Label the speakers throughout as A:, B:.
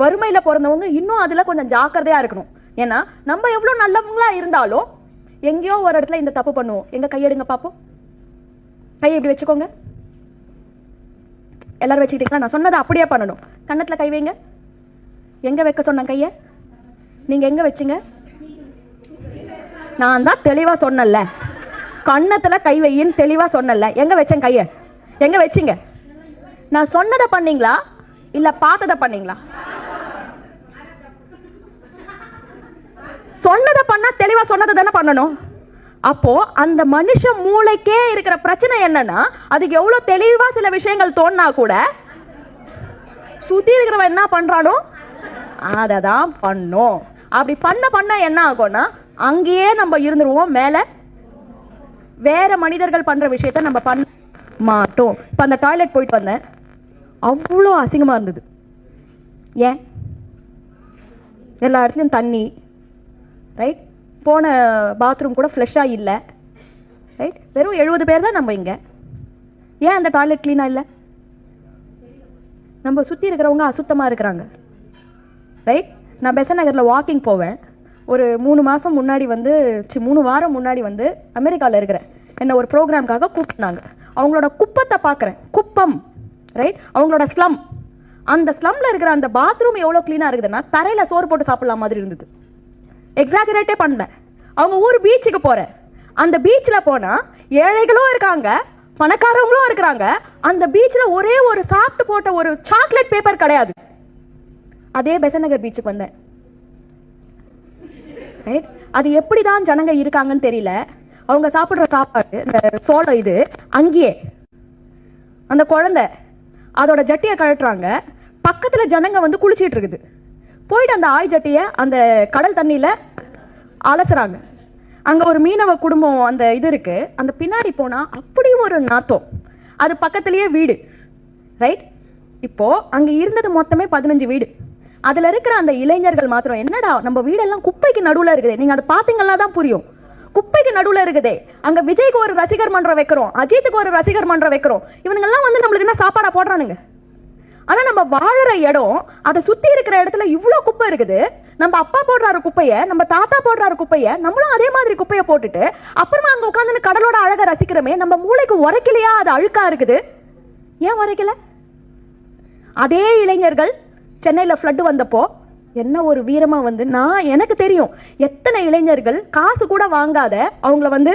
A: வறுமையில பிறந்தவங்க இன்னும் அதுல கொஞ்சம் ஜாக்கிரதையா இருக்கணும். ஏன்னா நம்ம எவ்வளவு நல்லவங்களா இருந்தாலும் எங்கேயோ ஒரு இடத்துல இந்த தப்பு பண்ணுவோம். எங்க கையெடுங்க பார்ப்போம் கையை இப்படி வச்சுக்கோங்க? எல்லாரும் வச்சுக்கிட்டீங்களா? நான் சொன்னதை அப்படியே பண்ணணும். கன்னத்தில் கை வைங்க. எங்கே வைக்க சொன்னேன் கையை? நீங்கள் எங்கே வச்சீங்க? நான் தான் தெளிவாக சொன்னல கன்னத்தில் கை வையின்னு தெளிவாக சொன்னல எங்கே வச்சேன் கையை? எங்கே வச்சீங்க? நான் சொன்னதை பண்ணீங்களா? இல்லை பார்த்ததை பண்ணீங்களா? சொன்னதை பண்ணா தெளிவா சொன்னதை தானே பண்ணணும்? அப்போ அந்த மனுஷ மூளைக்கே இருக்கிற பிரச்சனை என்னன்னா அதுக்கு எவ்வளவு தெளிவா சில விஷயங்கள் தோணுனா கூட சுத்தி இருக்கிறவன் என்ன பண்றானோ அதை தான் பண்ணும். அப்படி பண்ண பண்ண என்ன ஆகும்னா அங்கேயே நம்ம இருந்துருவோம் மேல வேற மனிதர்கள் பண்ற விஷயத்த நம்ம பண்ண மாட்டோம். இப்போ அந்த டாய்லெட் போயிட்டு வந்தேன். அவ்வளோ அசிங்கமாக இருந்தது. ஏன்? எல்லா இடத்துலையும் தண்ணி ரைட் போன பாத்ரூம் கூட ஃப்ளஷ்ஷாக இல்லை. ரைட் வெறும் எழுபது பேர் தான் நம்ம இங்கே. ஏன் அந்த டாய்லெட் க்ளீனாக இல்லை? நம்ம சுற்றி இருக்கிறவங்க அசுத்தமாக இருக்கிறாங்க. ரைட் நான் பெசன் நகரில் வாக்கிங் போவேன். ஒரு மூணு மாதம் முன்னாடி வந்து சி மூணு வாரம் முன்னாடி வந்து அமெரிக்காவில் இருக்கிறேன். என்னை ஒரு ப்ரோக்ராம்காக கூப்பிட்டாங்க. அவங்களோட குப்பத்தை பார்க்குறேன். குப்பம். ரைட் அவங்களோட ஸ்லம் அந்த ஸ்லம்ல இருக்கிற அந்த பாத்ரூம் எவ்வளோ க்ளீனாக இருக்குதுன்னா தரையில் சோறு போட்டு சாப்பிட்லாம் மாதிரி இருந்தது. எக்ஸாஜரேட்டே பண்ணேன் அவங்க ஊர் பீச்சுக்கு போகிறேன் அந்த பீச்சில் போனால் ஏழைகளும் இருக்காங்க பணக்காரவங்களும் இருக்கிறாங்க. அந்த பீச்சில் ஒரே ஒரு சாப்பிட்டு போட்ட ஒரு சாக்லேட் பேப்பர் கிடையாது. அதே பெசநகர் பீச்சுக்கு வந்தேன். ரைட் அது எப்படி தான் ஜனங்க இருக்காங்கன்னு தெரியல. அவங்க சாப்பிட்ற சாப்பாடு இந்த சோளம் இது அங்கேயே. அந்த குழந்தை அதோட ஜட்டியை கழட்டுறாங்க. பக்கத்தில் ஜனங்க வந்து குளிச்சிட்டு இருக்குது. போயிட்டு அந்த ஆய் ஜட்டியை அந்த கடல் தண்ணியில அலசுறாங்க. அங்க ஒரு மீனவ குடும்பம் அந்த இது இருக்கு. அந்த பின்னாடி போனா அப்படியும் ஒரு நாத்தம். அது பக்கத்துலேயே வீடு. ரைட் இப்போ அங்க இருந்தது மொத்தமே பதினஞ்சு வீடு. அதுல இருக்கிற அந்த இளைஞர்கள் மாத்திரம் என்னடா நம்ம வீடெல்லாம் குப்பைக்கு நடுவுல இருக்குதே. நீங்க அதை பாத்தீங்கன்னா தான் புரியும். குப்பைக்கு நடுவுல இருக்குதே. அங்க விஜய்க்கு ஒரு ரசிகர் மன்றம் வைக்கிறோம். அஜித்துக்கு ஒரு ரசிகர் மன்றம் வைக்கிறோம். இவனுங்கெல்லாம் வந்து நம்மளுக்கு என்ன சாப்பாடா போடுறானுங்க? ஆனா நம்ம வாழற இடம் அதை சுத்தி இருக்கிற இடத்துல இவ்வளோ குப்பை இருக்குது. நம்ம அப்பா போடுறாரு குப்பைய நம்ம தாத்தா போடுறாரு குப்பைய நம்மளும் அதே மாதிரி குப்பைய போட்டுட்டு அப்புறமா அங்க உட்காந்து கடலோட அழகை ரசிக்கிறோமே நம்ம மூளைக்கு உரைக்கலையா அது அழுக்கா இருக்குது? ஏன் உரைக்கல? அதே இளைஞர்கள் சென்னையில் ஃப்ளட்டு வந்தப்போ என்ன ஒரு வீரமாக வந்து நான் எனக்கு தெரியும் எத்தனை இளைஞர்கள் காசு கூட வாங்காத அவங்கள வந்து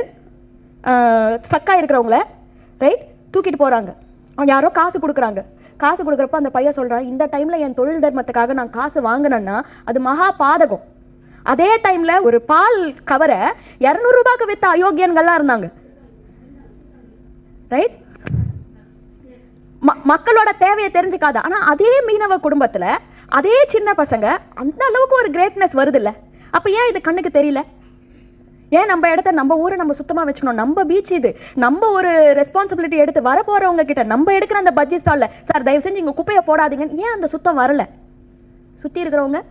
A: ஸ்டக்கா இருக்கிறவங்கள ரைட் தூக்கிட்டு போகிறாங்க அவங்க யாரோ காசு கொடுக்குறாங்க. காசு கொடுக்குறப்ப அந்த பையன் சொல்கிறான் இந்த டைமில் என் தொழில் தர்மத்துக்காக நான் காசு வாங்கினேன்னா அது மகா பாதகம். அதே டைமில் ஒரு பால் கவரை இரநூறுபாக்கு விற்ற வித்த அயோக்கியன்கள்லாம் இருந்தாங்க. ரைட் ம- மக்களோட தேவையை தெரிஞ்சுக்காத. ஆனால் அதே மீனவ குடும்பத்தில் அதே சின்ன பசங்க அந்த அளவுக்கு ஒரு கிரேட்னஸ் வருது இல்லை அப்போ ஏன் இது கண்ணுக்கு தெரியல? ஏன் நம்ம இடத்த நம்ம ஊரை நம்ம சுத்தமா வச்சுக்கணும்? நம்ம பீச் இது. நம்ம ஒரு ரெஸ்பான்சிபிலிட்டி எடுத்து வர போறவங்க கிட்ட நம்ம எடுக்கிற அந்த பட்ஜெட் ஸ்டால்ல சார் தயவு செஞ்சு இங்க குப்பையை போடாதீங்க ஏன் அந்த சுத்தம் வரல? சுத்தி இருக்கிறவங்க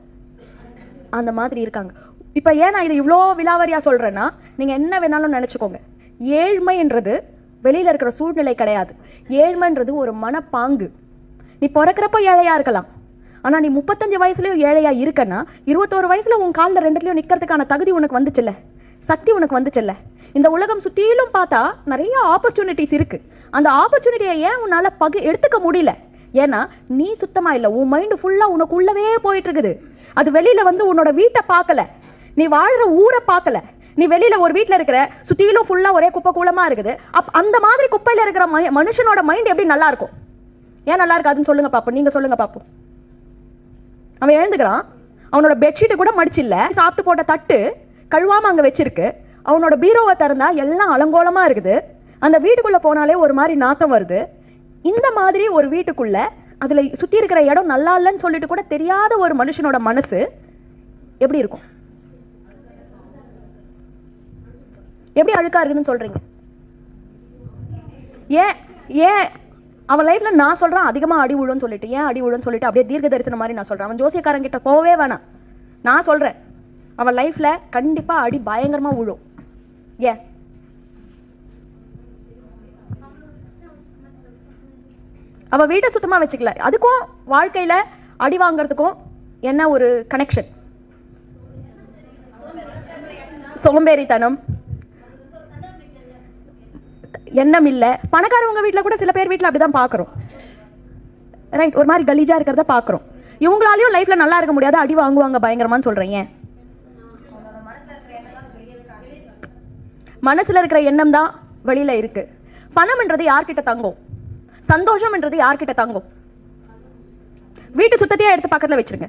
A: அந்த மாதிரி இருக்காங்க. இப்ப ஏன் நான் இது இவ்வளோ விலாவரியா சொல்றேன்னா நீங்க என்ன வேணாலும் நினைச்சுக்கோங்க. ஏழ்மைன்றது வெளியில இருக்கிற சூழ்நிலை கிடையாது. ஏழ்மைன்றது ஒரு மனப்பாங்கு. நீ பிறக்கிறப்ப ஏழையா இருக்கலாம். ஆனா நீ முப்பத்தஞ்சு வயசுலயும் ஏழையா இருக்கன்னா இருபத்தோரு வயசுல உன் காலில் ரெண்டுலயும் நிக்கிறதுக்கான தகுதி உனக்கு வந்துச்சுல்ல? சக்தி உனக்கு வந்துச்சல்ல. இந்த உலகம் சுற்றிலும் பார்த்தா நிறைய ஆப்பர்ச்சுனிட்டிஸ் இருக்கு. அந்த ஆப்பர்ச்சுனிட்டியை ஏன் உன்னால் பகு எடுத்துக்க முடியல? ஏன்னா நீ சுத்தமா இல்லை. உன் மைண்டு ஃபுல்லாக உனக்குள்ளவே போயிட்டு இருக்குது அது வெளியில வந்து உன்னோட வீட்டை பார்க்கல. நீ வாழ்ற ஊரை பார்க்கல. நீ வெளியில ஒரு வீட்டில் இருக்கிற சுற்றிலும் ஃபுல்லா ஒரே குப்பை கூலமா இருக்குது. அப் அந்த மாதிரி குப்பையில இருக்கிற ம- மனுஷனோட மைண்ட் எப்படி நல்லா இருக்கும்? ஏன் நல்லா இருக்காதுன்னு சொல்லுங்க பாப்போம். நீங்க சொல்லுங்க பாப்போம். அவன் எழுந்துக்கிறான். அவனோட பெட்ஷீட்டு கூட மடிச்சில்ல. சாப்பிட்டு போட்ட தட்டு கழுவாமல் அங்கே வச்சிருக்கு. அவனோட பீரோவை திறந்தா எல்லாம் அலங்கோலமாக இருக்குது. அந்த வீட்டுக்குள்ளே போனாலே ஒரு மாதிரி நாத்தம் வருது. இந்த மாதிரி ஒரு வீட்டுக்குள்ள அதில் சுற்றி இருக்கிற இடம் நல்லா இல்லைன்னு சொல்லிட்டு கூட தெரியாத ஒரு மனுஷனோட மனசு எப்படி இருக்கும்? எப்படி அழுக்கா இருக்குதுன்னு சொல்கிறீங்க ஏன் ஏன்? அவன் லைஃப்பில் நான் சொல்கிறேன் அதிகமாக அடி விழுன்னு சொல்லிட்டு. ஏன் அடி விழுன்னு சொல்லிட்டு அப்படியே தீர்க்க தரிசனம் மாதிரி நான் சொல்கிறேன் அவன் ஜோசியக்காரங்கிட்ட போகவே வேணாம். நான் சொல்கிறேன் அவன் லைஃப்ல கண்டிப்பா அடி பயங்கரமா விழும். ஏன் அவ வீட்டை சுத்தமா வச்சுக்கல. அதுக்கும் வாழ்க்கையில அடி வாங்குறதுக்கும் என்ன ஒரு கனெக்ஷன் சோம்பேறித்தனம். எண்ணம் இல்லை. பணக்காரவங்க வீட்டில் கூட சில பேர் வீட்டில் அப்படிதான் பார்க்குறோம் ரைட் ஒரு மாதிரி கலீஜா இருக்கிறத பார்க்குறோம் இவங்களாலையும் லைஃப்ல நல்லா இருக்க முடியாது. அடி வாங்குவாங்க பயங்கரமான்னு சொல்றீங்க மனசுல இருக்கிற எண்ணம் தான் வெளியில இருக்கு. பணம்ன்றது யார்கிட்ட தங்கும்? சந்தோஷம்ன்றது யார்கிட்ட தங்கும்? வீட்டு சுத்தத்தையே எடுத்து பக்கத்துல வச்சிருங்க.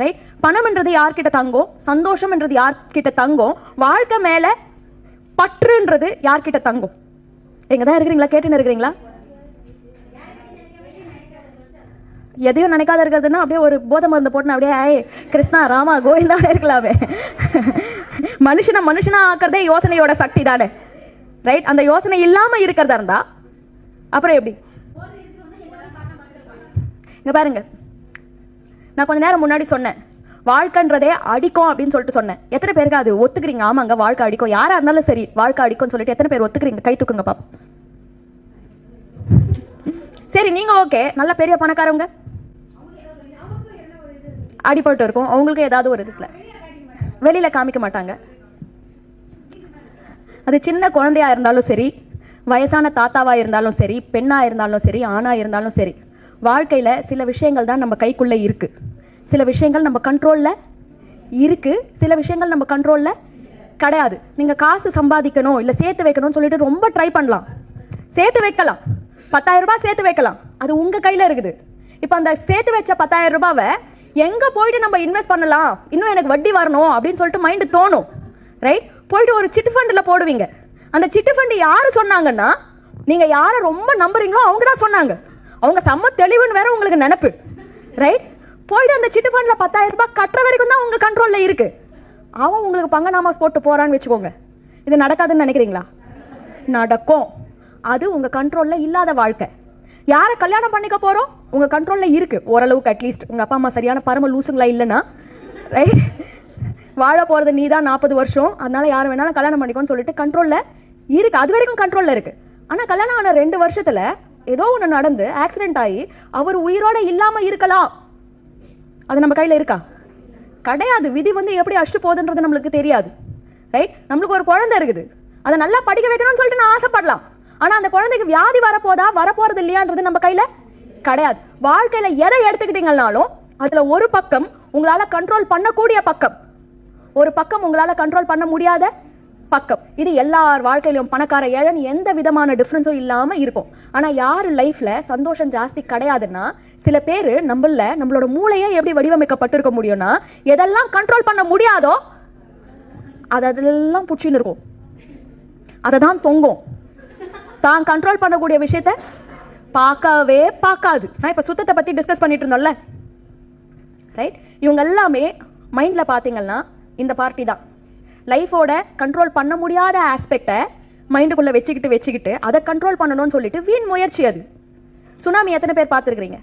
A: ரைட் பணம்ன்றது யார்கிட்ட தங்கும்? சந்தோஷம்ன்றது யார்கிட்ட தங்கும்? வாழ்க்கை மேல பற்றுன்றது யார்கிட்ட தங்கும்? எங்க தான் இருக்கிறீங்களா? கேட்டுன்னு இருக்கிறீங்களா? எதையும் நினைக்காத இருக்கிறதுன்னா அப்படியே ஒரு போதை மருந்து போட்டு அப்படியே ஏய் கிருஷ்ணா ராமா கோவிந்தா இருக்கலாமே. மனுஷனை மனுஷனா ஆக்குறதே யோசனையோட சக்தி தானே? ரைட் அந்த யோசனை இல்லாம இருக்கிறதா இருந்தா? அப்புறம் எப்படி? இங்க பாருங்க. நான் கொஞ்ச நேரம் முன்னாடி சொன்னேன். வாழ்க்கைன்றதே அடிக்கும் அப்படின்னு சொல்லிட்டு சொன்னேன். எத்தனை பேருக்கு அது ஒத்துக்கிறீங்க? ஆமாங்க வாழ்க்கை அடிக்கும். யாரா இருந்தாலும் சரி வாழ்க்கை அடிக்கும்னு சொல்லிட்டு எத்தனை பேர் ஒத்துக்கிறீங்க? கை தூக்குங்க பாப்போம். சரி நீங்க ஓகே நல்ல பெரிய பணக்காரவங்க. அடிபட்டு இருக்கும். அவங்களுக்கு ஏதாவது ஒரு இதுல. வெளியில காமிக்க மாட்டாங்க. அது சின்ன குழந்தையா இருந்தாலும் சரி வயசான தாத்தாவா இருந்தாலும் சரி பெண்ணா இருந்தாலும் சரி ஆணா இருந்தாலும் சரி வாழ்க்கையில சில விஷயங்கள் தான் நம்ம கைக்குள்ள இருக்கு. சில விஷயங்கள் நம்ம கண்ட்ரோல்ல இருக்கு சில விஷயங்கள் நம்ம கண்ட்ரோல்ல கிடையாது. நீங்க காசு சம்பாதிக்கணும் இல்ல சேர்த்து வைக்கணும்னு சொல்லிட்டு ரொம்ப ட்ரை பண்ணலாம். சேர்த்து வைக்கலாம். பத்தாயிரம் ரூபாய் சேர்த்து வைக்கலாம். அது உங்க கையில இருக்குது. இப்போ அந்த சேர்த்து வச்ச பத்தாயிரம் ரூபாவை எங்க போயிட்டு நம்ம இன்வெஸ்ட் பண்ணலாம்? இன்னும் எனக்கு வட்டி வரணும் அப்படின்னு சொல்லிட்டு மைண்டு தோணும். ரைட் போயிட்டு ஒரு சிட்டு ஃபண்டில் போடுவீங்க. அந்த சிட்டு ஃபண்டு யார் சொன்னாங்கன்னா நீங்கள் யாரை ரொம்ப நம்புறீங்களோ அவங்க தான் சொன்னாங்க. அவங்க செம்ம தெளிவுன்னு வேற உங்களுக்கு நினப்பு. ரைட் போயிட்டு அந்த சிட்டு ஃபண்டில் பத்தாயிரம் ரூபாய் கட்டுற வரைக்கும் தான் உங்கள் கண்ட்ரோலில் இருக்கு. அவன் உங்களுக்கு பங்கநாமாஸ் போட்டு போகிறான்னு வச்சுக்கோங்க. இது நடக்காதுன்னு நினைக்கிறீங்களா? நடக்கும். அது உங்கள் கண்ட்ரோலில் இல்லாத வாழ்க்கை. யாரை கல்யாணம் பண்ணிக்க போகிறோம் உங்கள் கண்ட்ரோலில் இருக்குது ஓரளவுக்கு அட்லீஸ்ட் உங்கள் அப்பா அம்மா சரியான பரம லூசுங்களா இல்லைன்னா. ரைட் வாழ போகிறது நீ தான் நாற்பது வருஷம். அதனால் யார் வேணாலும் கல்யாணம் பண்ணிக்கோன்னு சொல்லிட்டு கண்ட்ரோலில் இருக்குது அது வரைக்கும் கண்ட்ரோலில் இருக்குது ஆனால் கல்யாணம் ஆன ரெண்டு வருஷத்தில் ஏதோ ஒன்று நடந்து ஆக்சிடென்ட் ஆகி அவர் உயிரோட இல்லாமல் இருக்கலாம். அது நம்ம கையில் இருக்கா? கிடையாது. விதி வந்து எப்படி அஷ்டு போகுதுன்றது நம்மளுக்கு தெரியாது. ரைட் நம்மளுக்கு ஒரு குழந்தை இருக்குது. அதை நல்லா படிக்க வைக்கணும்னு சொல்லிட்டு நான் ஆசைப்படலாம். ஆனா அந்த குழந்தைக்கு வியாதி வரப்போதா? வரப்போறது இல்லையான்றது நம்ம கையில கிடையாது. வாழ்க்கையில எதை எடுத்துக்கிட்டீங்கனாலும் அதுல ஒரு பக்கம் உங்களால கண்ட்ரோல் பண்ணக்கூடிய பக்கம். ஒரு பக்கம் உங்களால கண்ட்ரோல் பண்ண முடியாத பக்கம். இது எல்லார் வாழ்க்கையிலும் பணக்கார ஏழன் எந்த விதமான டிஃப்ரென்ஸும் இல்லாம இருக்கும். ஆனா யார் லைஃப்ல சந்தோஷம் ஜாஸ்தி கிடையாதுன்னா சில பேர் நம்மள நம்மளோட மூளையே எப்படி வடிவமைக்கப்பட்டிருக்க முடியும்னா எதெல்லாம் கண்ட்ரோல் பண்ண முடியாதோ அது அதெல்லாம் பிடிச்சின்னு இருக்கும். அதை தான் தொங்கும். தான் கண்ட்ரோல் பண்ணக்கூடிய விஷயத்த பார்க்கவே பார்க்காது. நான் இப்போ சுத்தத்தை பற்றி டிஸ்கஸ் பண்ணிட்டு இருந்தோம்ல ரைட் இவங்க எல்லாமே மைண்டில் பார்த்தீங்கன்னா இந்த பார்ட்டி தான். லைஃபோட கண்ட்ரோல் பண்ண முடியாத ஆஸ்பெக்டை மைண்டுக்குள்ளே வச்சுக்கிட்டு வச்சுக்கிட்டு அதை கண்ட்ரோல் பண்ணணும்னு சொல்லிட்டு வீண் முயற்சி அது. சுனாமி எத்தனை பேர் பார்த்துருக்குறீங்க?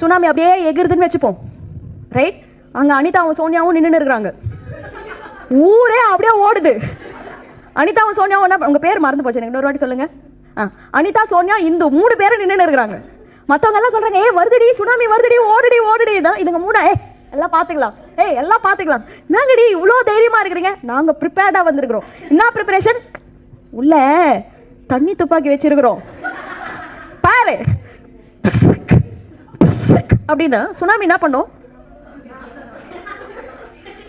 A: சுனாமி அப்படியே எகிருதுன்னு வச்சுப்போம். ரைட் அங்கே அனிதாவும் சோனியாவும் நின்றுன்னு இருக்கிறாங்க. ஊரே அப்படியே ஓடுது. அனிதாவும் சோனியாவும் என்ன உங்க பேர் மறந்து போச்சு எனக்கு இன்னொரு வாட்டி சொல்லுங்க. ஆ அனிதா சோனியா இந்து மூணு பேரும் நின்று இருக்கிறாங்க. மத்தவங்க எல்லாம் சொல்றாங்க ஏ வருதுடி சுனாமி வருதுடி ஓடுடி ஓடுடி. தான் இதுங்க மூணு ஏ எல்லாம் பார்த்துக்கலாம் ஏய் எல்லாம் பார்த்துக்கலாம் நாங்கடி இவ்வளோ தைரியமா இருக்கிறீங்க? நாங்க ப்ரிப்பேர்டாக வந்திருக்கிறோம். என்ன ப்ரிப்பரேஷன் உள்ள தண்ணி துப்பாக்கி வச்சிருக்கிறோம். பாரு. அப்படின்னு சுனாமி என்ன பண்ணும்?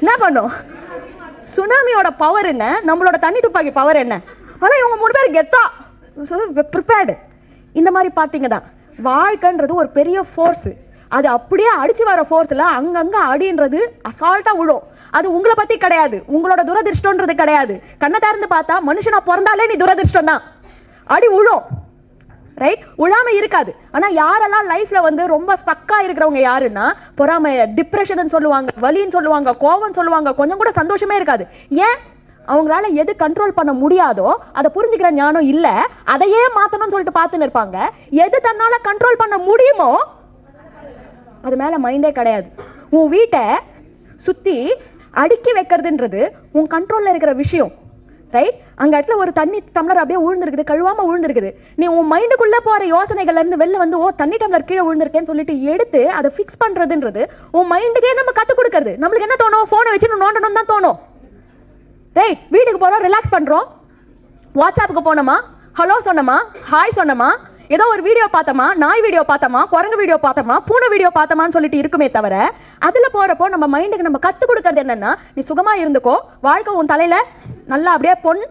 A: என்ன பண்ணும்? சுனாமியோட பவர் என்ன? நம்மளோட தண்ணி துப்பாக்கி பவர் என்ன? ஆனா இவங்க மூணு பேர் கெத்தா. ப்ரிப்பேர்டு இந்த மாதிரி பார்த்தீங்க தான் வாழ்க்கைன்றது ஒரு பெரிய ஃபோர்ஸ் அது அப்படியே அடிச்சு வர ஃபோர்ஸ்ல அங்கங்க அடின்றது அசால்ட்டா விழும். அது உங்களை பத்தி கிடையாது. உங்களோட துரதிர்ஷ்டம்ன்றது கிடையாது. கண்ணை திறந்து பார்த்தா மனுஷனா பிறந்தாலே நீ துரதிருஷ்டம் தான் அடி விழும். ரைட் உழாமை இருக்காது. ஆனா யாரெல்லாம் லைஃப்ல வந்து ரொம்ப ஸ்டக்கா இருக்கிறவங்க யாருன்னா பொறாமை டிப்ரெஷன் சொல்லுவாங்க வலின்னு சொல்லுவாங்க கோவம் சொல்லுவாங்க கொஞ்சம் கூட சந்தோஷமே இருக்காது. ஏன்? அவங்களால எது கண்ட்ரோல் பண்ண முடியாதோ அதை புரிஞ்சுக்கிற ஞானம் இல்ல அதையே மாத்தணும்னு சொல்லிட்டு பார்த்துன்னு இருப்பாங்க. எது தன்னால கண்ட்ரோல் பண்ண முடியுமோ அது மேல மைண்டே கிடையாது. உன் வீட்டை சுத்தி அடுக்கி வைக்கிறதுன்றது உன் கண்ட்ரோல்ல இருக்கிற விஷயம். ரைட் அங்க இடத்துல ஒரு தண்ணி டம்ளர் அப்படியே விழுந்துருக்குது கழுவாம விழுந்துருக்குது நீ உன் மைண்டுக்குள்ள போற யோசனைகள்ல இருந்து வெளில வந்து ஓ தண்ணி டம்ளர் கீழே விழுந்திருக்கேன்னு சொல்லிட்டு எடுத்து அதை ஃபிக்ஸ் பண்றதுன்றது உன் மைண்டுக்கே நம்ம கத்து கொடுக்கறது. நம்மளுக்கு என்ன தோணும்? போனை வச்சு நோண்டணும் தான் தோணும். ரைட் வீட்டுக்கு போறோம் ரிலாக்ஸ் பண்றோம். வாட்ஸ்அப்புக்கு போனோமா? ஹலோ சொன்னமா? ஹாய் சொன்னமா? ஏதோ ஒரு வீடியோ பார்த்தோமா? நாய் வீடியோ பார்த்தோமா? குரங்கு வீடியோ பார்த்தோமா? பூனை வீடியோ பார்த்தோமான்னு சொல்லிட்டு இருக்குமே தவிர அதுல போறப்போ நம்ம மைண்டுக்கு நம்ம கத்து கொடுக்கறது என்னன்னா நீ சுகமா இருந்துக்கோ. வாழ்க்கை உன் தலையில நல்லா அப்படியே பொன்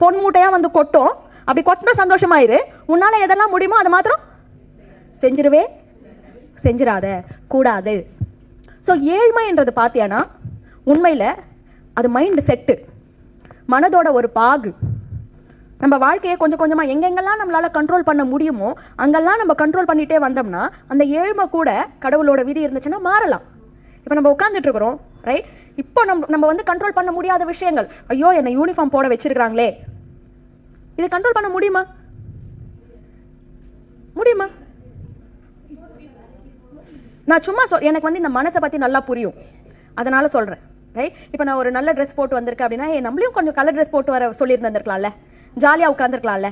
A: பொன் மூட்டையாக வந்து கொட்டும். அப்படி கொட்டின சந்தோஷமாயிரு. உன்னால் எதெல்லாம் முடியுமோ அது மாத்திரம் செஞ்சிருவே. செஞ்சிடாத கூடாது. ஸோ ஏழ்மைன்றது பார்த்தியானா உண்மையில் அது மைண்டு செட்டு மனதோட ஒரு பாகு. நம்ம வாழ்க்கையை கொஞ்சம் கொஞ்சமாக எங்கெங்கெல்லாம் நம்மளால் கண்ட்ரோல் பண்ண முடியுமோ அங்கெல்லாம் நம்ம கண்ட்ரோல் பண்ணிகிட்டே வந்தோம்னா அந்த ஏழ்மை கூட கடவுளோட விதி இருந்துச்சுன்னா மாறலாம். இப்போ நம்ம உட்காந்துட்டு இருக்கிறோம் ரைட் இப்போ நம்ம நம்ம வந்து கண்ட்ரோல் பண்ண முடியாத விஷயங்கள். ஐயோ என்னை யூனிஃபார்ம் போட வச்சிருக்காங்களே இதை கண்ட்ரோல் பண்ண முடியுமா? முடியுமா? நான் சும்மா சொல் எனக்கு வந்து இந்த மனசை பற்றி நல்லா புரியும். அதனால சொல்கிறேன் ரைட் இப்போ நான் ஒரு நல்ல ட்ரெஸ் போட்டு வந்திருக்கேன் அப்படின்னா நம்மளையும் கொஞ்சம் கலர் ட்ரெஸ் போட்டு வர சொல்லியிருந்திருக்கலாம்ல ஜாலியாக உட்காந்துருக்கலாம்ல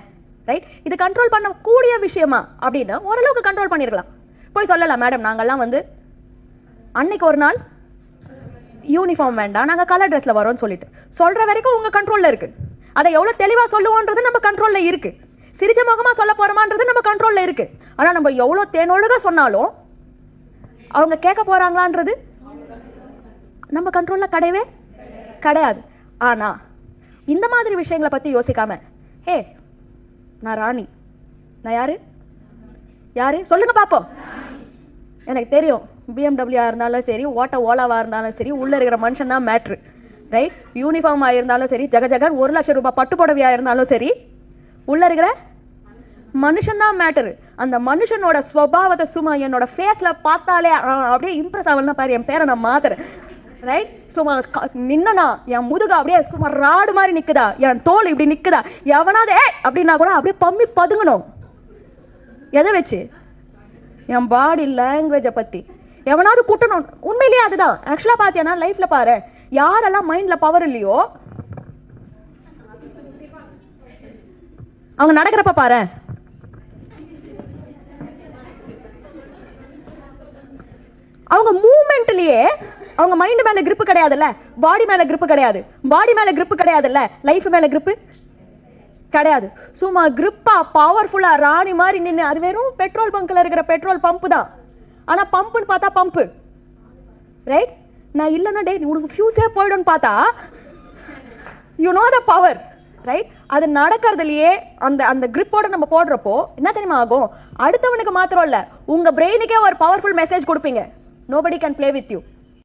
A: ரைட் இது கண்ட்ரோல் பண்ணக்கூடிய விஷயமா அப்படின்னு ஓரளவுக்கு கண்ட்ரோல் பண்ணியிருக்கலாம் போய் சொல்லலாம் மேடம் நாங்கள்லாம் வந்து அன்னைக்கு ஒரு நாள் யூனிஃபார்ம் வேண்டாம் நாங்கள் கலர் ட்ரெஸ்ஸில் வரோம்னு சொல்லிட்டு. சொல்கிற வரைக்கும் உங்கள் கண்ட்ரோலில் இருக்குது அதை எவ்வளோ தெளிவாக சொல்லுவோன்றது நம்ம கண்ட்ரோலில் இருக்குது சிரிச்ச முகமாக சொல்ல போகிறோமான்றது நம்ம கண்ட்ரோலில் இருக்குது ஆனால் நம்ம எவ்வளோ தேனொழுக சொன்னாலும் அவங்க கேட்க போகிறாங்களான்றது நம்ம கண்ட்ரோலில் கிடையவே கிடையாது. ஆனால் இந்த மாதிரி விஷயங்களை பற்றி யோசிக்காம ஹே நான் ராணி. நான் யாரு? யாரு? சொல்லுங்க பாப்போம். எனக்கு தெரியும். பிஎம்டபிள்யூ இருந்தாலும் சரி ஓட்ட ஓலாவாக இருந்தாலும் சரி உள்ளே இருக்கிற மனுஷன் தான் மேட்ரு ரைட் யூனிஃபார்ம் இருந்தாலும் சரி ஜக ஜகன் ஒரு லட்சம் ரூபாய் பட்டு புடவையாக இருந்தாலும் சரி உள்ளே இருக்கிற மனுஷன் தான் மேட்டரு அந்த மனுஷனோட ஸ்வபாவத்தை சும்மா என்னோட ஃபேஸில் பார்த்தாலே ஆ, அப்படியே இம்ப்ரெஸ் ஆகலாம் பாரு என் பேரை நான் மாத்துறேன். ரைட் சும்மா க- நின்னனா என் முதுக அப்படியே சும்மா ராடு மாதிரி நிற்குதா என் தோல் இப்படி நிற்குதா எவனாவது ஏ அப்படின்னா கூட அப்படியே பம்மி பதுங்கணும். எதை வச்சு? என் பாடி லாங்குவேஜை பற்றி எவனாவது குட்டணும். உண்மையிலேயே அதுதான். ஆக்சுவலா பார்த்தீங்கன்னா லைஃப்ல பாரு. யாரெல்லாம் மைண்டில் பவர் இல்லையோ அவங்க நடக்கிறப்ப பாரு. அவங்க மூமெண்ட்லயே அவங்க மைண்ட் மேல grip கிடையாதுல்ல? பாடி மேல grip கிடையாது. பாடி மேல grip கிடையாதுல்ல? லைஃப் மேல grip கிடையாது. சும்மா கிரிப்பா பவர்ஃபுல்லா ராணி மாதிரி நின்று அது வெறும் பெட்ரோல் பங்க்ல இருக்கிற பெட்ரோல் பம்ப் தான். ஆனால் பம்புன்னு பார்த்தா பம்பு. ரைட் நான் இல்லைன்னா டே உனக்கு ஃபியூஸே போயிடும்னு பார்த்தா you know the power right அது நடக்கிறதுலையே அந்த அந்த கிரிப்போட நம்ம போடுறப்போ என்ன தெரியுமா ஆகும்? அடுத்தவனுக்கு மாத்திரம் இல்லை உங்கள் பிரெயினுக்கே ஒரு பவர்ஃபுல் மெசேஜ் கொடுப்பீங்க. Nobody can play with you